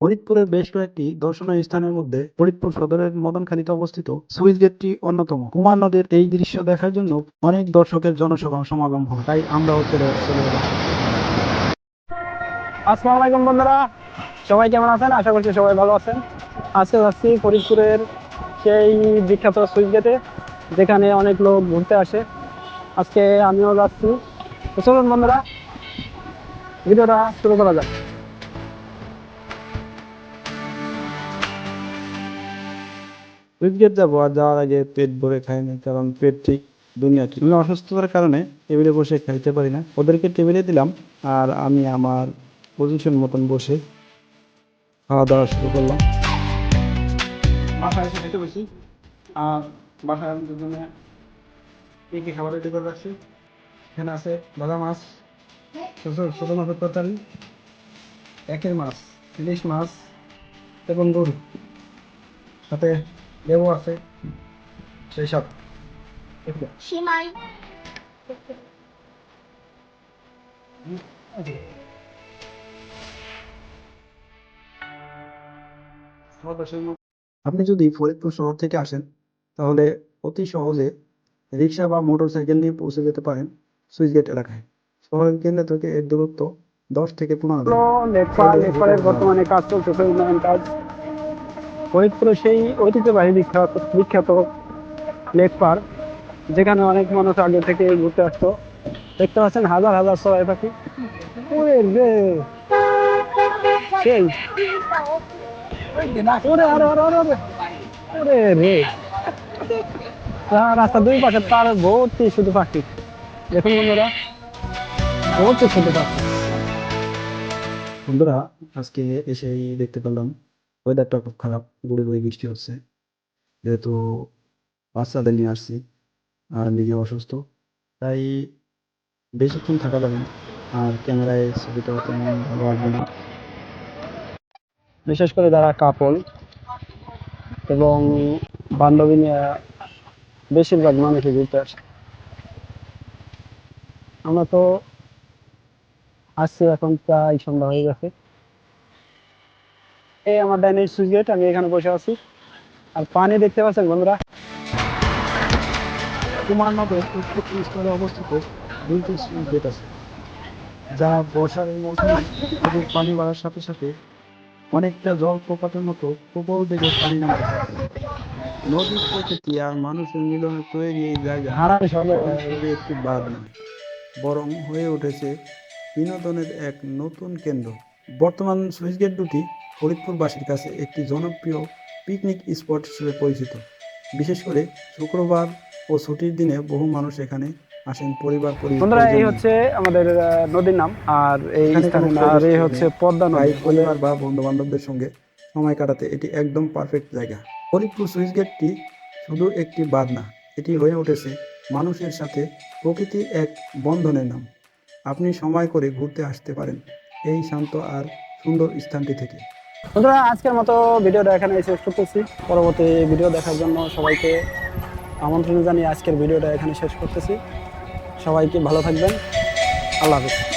ফরিদপুরের বেশ কয়েকটি দর্শনীয় স্থানের মধ্যে ফরিদপুর সদরের মদনখালীতে অবস্থিত সুইচ গেটটি অন্যতম। কুমার নদের এই দৃশ্য দেখার জন্য অনেক দর্শকের জনসভা সমাগম হয়। তাই চলে এলাম। আসসালামু আলাইকুম বন্ধুরা। সবাই কেমন আছেন? আশা করছি সবাই ভালো আছেন। আজকে যাচ্ছি ফরিদপুরের সেই বিখ্যাত সুইচ গেটে, যেখানে অনেক লোক ঘুরতে আসে। আজকে আমিও যাচ্ছি। চলুন বন্ধুরা, ভিডিওটা শুরু করা যাক। যাব আর যাওয়ার আগে পেট ভরে খাই খাইনি কারণ পেট ঠিক, দুনিয়া ঠিক। অসুস্থতার কারণে টেবিলে বসে খাইতে পারি না। ওদেরকে টেবিলে দিলাম আর আমি আমার পজিশন মতন বসে খাওয়া দাওয়া শুরু করলাম। বাসায় এসে খেতে বসি। আর বাসায় জন্য কী কী খাবার রেডি করে রাখছি? এখানে আছে ভাজা মাছ ছোটো মাছের তরকারি, একের মাছ, ইলিশ মাছ, এবং গরু। সাথে লেবু আছে সেই সব এগুলো। সীমাই আপনি যদি ফরিদপুর শহর থেকে আসেন তাহলে অতি সহজে রিক্সা বা মোটর সাইকেল নিয়ে পৌঁছে যেতে পারেন সুইচ গেট এলাকায়। শহরের কেন্দ্র থেকে এর দূরত্ব দশ থেকে পনেরো লেকপার বর্তমানে কাজ চলতেছে উন্নয়ন কাজ। ফরিদপুরে সেই ঐতিহ্যবাহী বিখ্যাত বিখ্যাত লেক পার্ক, যেখানে অনেক মানুষ আগে থেকে ঘুরতে আসতো। দেখতে পাচ্ছেন হাজার হাজার সবাই পাখি। সেই। রে। রা- রাস্তার দুই পাশে তার ভর্তি শুধু পাখি। দেখুন বন্ধুরা, ভর্তি শুধু পাখি। বন্ধুরা, আজকে এসেই দেখতে পেলাম ওয়েদারটা খুব খারাপ গুড়ি গুড়ি বৃষ্টি হচ্ছে। যেহেতু বাচ্চাদের নিয়ে আসছি, আর নিজে অসুস্থ। তাই বেশিক্ষণ থাকা যাবে আর ক্যামেরায় ছবিটা তেমন ভালো আসবে না। বিশেষ করে যারা কাপল এবং বান্ধবী নিয়ে বেশিরভাগ মানুষই ঘুরতে আসে। আমরা তো আসছি এখন প্রায় সন্ধ্যা হয়ে গেছে। এই আমার ডাইনের সুইচ গেট আমি এখানে বসে আছি। আর পানি দেখতে পাচ্ছেন বন্ধুরা? নদের উৎপত্তি স্থলে অবস্থিত দুইটি সুইচ গেট আছে যা বর্ষার মৌসুমে নদীর পানি বাড়ার সাথে সাথে অনেকটা জলপ্রপাতের মতো প্রবল বেগে পানি নামে নদীর প্রকৃতি আর মানুষের মিলনে তৈরি এই জায়গা হারার একটি বাঁধ নয় বরং হয়ে উঠেছে বিনোদনের এক নতুন কেন্দ্র। বর্তমান সুইচ গেট দুটি ফরিদপুরবাসীর কাছে একটি জনপ্রিয় পিকনিক স্পট হিসেবে পরিচিত। বিশেষ করে শুক্রবার ও ছুটির দিনে বহু মানুষ এখানে আসেন পরিবার পরিবার বন্ধুরা এই হচ্ছে আমাদের নদীর নাম। আর এই আর এই হচ্ছে পদ্মা নদী। পরিবার বা বন্ধু বান্ধবদের সঙ্গে সময় কাটাতে এটি একদম পারফেক্ট জায়গা। ফরিদপুর সুইচ গেটটি শুধু একটি বাঁধ না এটি হয়ে উঠেছে মানুষের সাথে প্রকৃতির এক বন্ধনের নাম। আপনি সময় করে ঘুরতে আসতে পারেন এই শান্ত আর সুন্দর স্থানটি থেকে। বন্ধুরা, আজকের মতো ভিডিওটা এখানে শেষ করতেছি। পরবর্তী ভিডিও দেখার জন্য সবাইকে আমন্ত্রণ জানিয়ে আজকের ভিডিওটা এখানে শেষ করতেছি। সবাইকে ভালো থাকবেন। আল্লাহ হাফিজ।